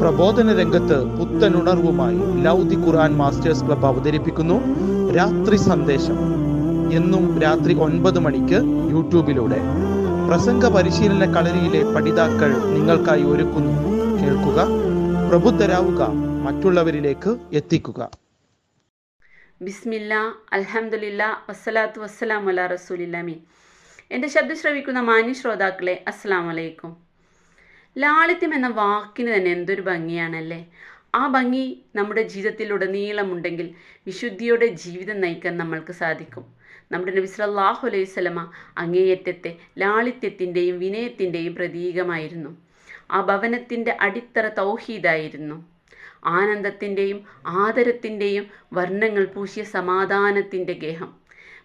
പ്രബോധന രംഗത്ത് പുത്തനുണർവുമായി ലൗദി ഖുർആൻ masters club അവതരിപ്പിക്കുന്നു. രാത്രി സന്ദേശം. എന്നും രാത്രി ഒൻപത് മണിക്ക് യൂട്യൂബിലൂടെ. പ്രസംഗ പരിശീലന കളരിയിലെ പഠിതാക്കൾ നിങ്ങൾക്കായി ഒരുക്കുന്നു. കേൾക്കുക പ്രബുദ്ധരാവുക മറ്റുള്ളവരിലേക്ക് എത്തിക്കുക. ബിസ്മില്ല അലഹമില്ല വസ്സലാത്തു വസ്സലാം അല റസൂലില്ലാമി എന്റെ ശബ്ദം ശ്രവിക്കുന്ന മാന്യ ശ്രോതാക്കളെ അസ്സാം വലൈക്കും ലാളിത്യം എന്ന വാക്കിന് തന്നെ എന്തൊരു ഭംഗിയാണല്ലേ? ആ ഭംഗി നമ്മുടെ ജീവിതത്തിലുടനീളമുണ്ടെങ്കിൽ വിശുദ്ധിയുടെ ജീവിതം നയിക്കാൻ നമ്മൾക്ക് സാധിക്കും. നമ്മുടെ നബി സല്ലല്ലാഹു അലൈഹി വസല്ലമ അങ്ങേയറ്റത്തെ ലാളിത്യത്തിന്റെയും വിനയത്തിന്റെയും പ്രതീകമായിരുന്നു. ആ ഭവനത്തിന്റെ അടിത്തറ തൗഹീദായിരുന്നു. ആനന്ദത്തിന്റെയും ആദരത്തിന്റെയും വർണങ്ങൾ പൂശിയ സമാധാനത്തിന്റെ ഗേഹം.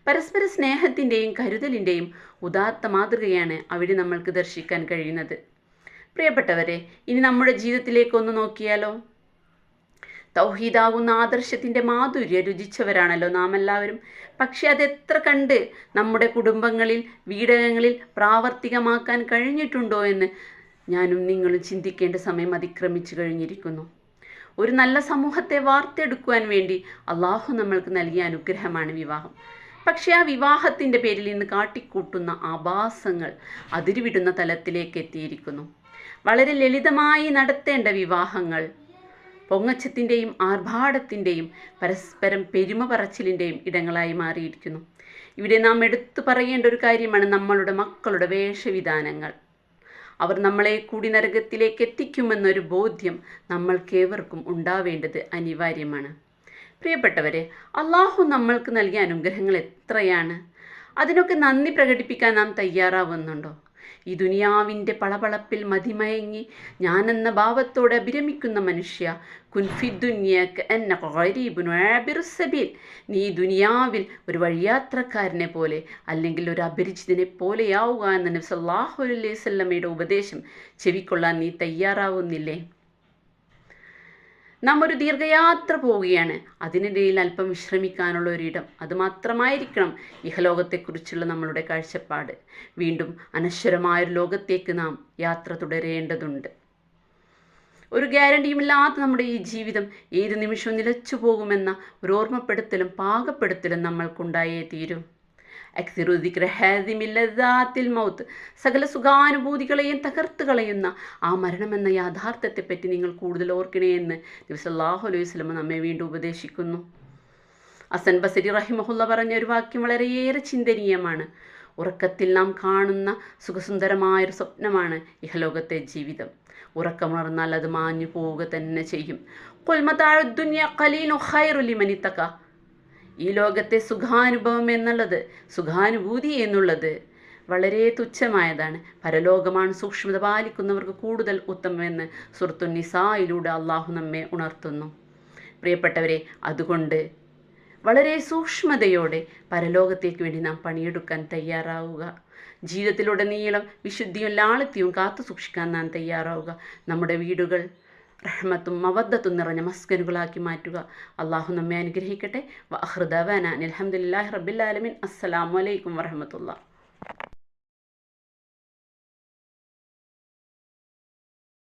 പരസ്പര സ്നേഹത്തിന്റെയും കരുതലിന്റെയും ഉദാത്ത മാതൃകയാണ് അവിടെ നമ്മൾക്ക് ദർശിക്കാൻ കഴിയുന്നത്. പ്രിയപ്പെട്ടവരെ ഇനി നമ്മുടെ ജീവിതത്തിലേക്കൊന്ന് നോക്കിയാലോ? തൗഹീദാകുന്ന ആദർശത്തിന്റെ മാധുര്യ രുചിച്ചവരാണല്ലോ നാം എല്ലാവരും പക്ഷെ അതെത്ര കണ്ട് നമ്മുടെ കുടുംബങ്ങളിൽ വീടകങ്ങളിൽ പ്രാവർത്തികമാക്കാൻ കഴിഞ്ഞിട്ടുണ്ടോ എന്ന് ഞാനും നിങ്ങളും ചിന്തിക്കേണ്ട സമയം അതിക്രമിച്ചു കഴിഞ്ഞിരിക്കുന്നു. ഒരു നല്ല സമൂഹത്തെ വാർത്തെടുക്കുവാൻ വേണ്ടി അള്ളാഹു നമ്മൾക്ക് നൽകിയ അനുഗ്രഹമാണ് വിവാഹം. പക്ഷേ ആ വിവാഹത്തിന്റെ പേരിൽ ഇന്ന് കാട്ടിക്കൂട്ടുന്ന ആഭാസങ്ങൾ അതിരുവിടുന്ന തലത്തിലേക്ക് എത്തിയിരിക്കുന്നു. വളരെ ലളിതമായി നടത്തേണ്ട വിവാഹങ്ങൾ. പൊങ്ങച്ചത്തിന്റെയും ആർഭാടത്തിന്റെയും പരസ്പരം പെരുമ പറച്ചിലിന്റെയും ഇടങ്ങളായി മാറിയിരിക്കുന്നു. ഇവിടെ നാം എടുത്തു പറയേണ്ട ഒരു കാര്യമാണ് നമ്മളുടെ മക്കളുടെ വേഷവിധാനങ്ങൾ. അവർ നമ്മളെ കൂടി നരകത്തിലേക്ക് എത്തിക്കുമെന്നൊരു ബോധ്യം നമ്മൾക്കേവർക്കും ഉണ്ടാവേണ്ടത് അനിവാര്യമാണ്. പ്രിയപ്പെട്ടവരെ അള്ളാഹു നമ്മൾക്ക് നൽകിയ അനുഗ്രഹങ്ങൾ എത്രയാണ്? അതിനൊക്കെ നന്ദി പ്രകടിപ്പിക്കാൻ നാം തയ്യാറാവുന്നുണ്ടോ? ഈ ദുനിയാവിന്റെ പളപളപ്പിൽ മതിമയങ്ങി ഞാനെന്ന ഭാവത്തോടെ അഭിരമിക്കുന്ന മനുഷ്യ കുൻഫിദുന്യക്ക് എന്ന ഖരീബുനുബിറുസബീൽ നീ ദുനിയാവിൽ ഒരു വഴിയാത്രക്കാരനെ പോലെ അല്ലെങ്കിൽ ഒരു അപരിചിതനെ പോലെയാവുക എന്ന നബി സല്ലല്ലാഹു അലൈഹി വസല്ലമയുടെ ഉപദേശം ചെവിക്കൊള്ളാൻ നീ തയ്യാറാവുന്നില്ലേ? നാം ഒരു ദീർഘയാത്ര പോവുകയാണ്. അതിനിടയിൽ അല്പം വിശ്രമിക്കാനുള്ള ഒരിടം. അതുമാത്രമായിരിക്കണം ഇഹലോകത്തെക്കുറിച്ചുള്ള നമ്മളുടെ കാഴ്ചപ്പാട്. വീണ്ടും അനശ്വരമായൊരു ലോകത്തേക്ക് നാം യാത്ര തുടരേണ്ടതുണ്ട്. ഒരു ഗ്യാരണ്ടിയുമില്ലാത്ത നമ്മുടെ ഈ ജീവിതം ഏത് നിമിഷവും നിലച്ചു പോകുമെന്ന ഒരു ഓർമ്മപ്പെടുത്തലും പാകപ്പെടുത്തലും നമ്മൾക്കുണ്ടായേ തീരും. അക്സിറുദിക്രഹാദിമില്ലതാത്തിൽ മൗത്ത്. സകല സുഖാനുഭൂതികളെയും തകർത്ത് കളയുന്ന ആ മരണമെന്ന യാഥാർത്ഥ്യത്തെപ്പറ്റി നിങ്ങൾ കൂടുതൽ ഓർക്കണേ എന്ന് നബിസല്ലാഹു അലൈഹി വസല്ലമ നമ്മെ വീണ്ടും ഉപദേശിക്കുന്നു. അസൻ ബസരി റഹിമഹുല്ല പറഞ്ഞ ഒരു വാക്യം വളരെയേറെ ചിന്തനീയമാണ്. ഉറക്കത്തിൽ നാം കാണുന്ന സുഖസുന്ദരമായൊരു സ്വപ്നമാണ് ഇഹലോകത്തെ ജീവിതം. ഉറക്കമുണർന്നാൽ അത് മാഞ്ഞു പോവുക തന്നെ ചെയ്യും. കൊൽമത്താഴുദ്ദുന്യ കലീനു ഹൈറുലിമനിത്തക്ക ഈ ലോകത്തെ സുഖാനുഭവം എന്നുള്ളത് സുഖാനുഭൂതി എന്നുള്ളത് വളരെ തുച്ഛമായതാണ്. പരലോകമാണ് സൂക്ഷ്മത പാലിക്കുന്നവർക്ക് കൂടുതൽ ഉത്തമമെന്ന് സുഹൃത്തു നിസായിലൂടെ അള്ളാഹു നമ്മെ ഉണർത്തുന്നു. പ്രിയപ്പെട്ടവരെ അതുകൊണ്ട് വളരെ സൂക്ഷ്മതയോടെ പരലോകത്തേക്ക് വേണ്ടി നാം പണിയെടുക്കാൻ തയ്യാറാവുക. ജീവിതത്തിലുടനീളം വിശുദ്ധിയും ലാളിത്യവും കാത്തു സൂക്ഷിക്കാൻ നാം തയ്യാറാവുക. നമ്മുടെ വീടുകൾ റഹ്മത്തും മവദ്ദത്തും നിറഞ്ഞ മസ്കനുകളാക്കി മാറ്റുക. അള്ളാഹു നമ്മെ അനുഗ്രഹിക്കട്ടെ. വഹൃദവന അലഹമുല്ലാഹി റബില്ലാലമിൻ അസ്സലാമലൈക്കും വറഹമത്തുള്ള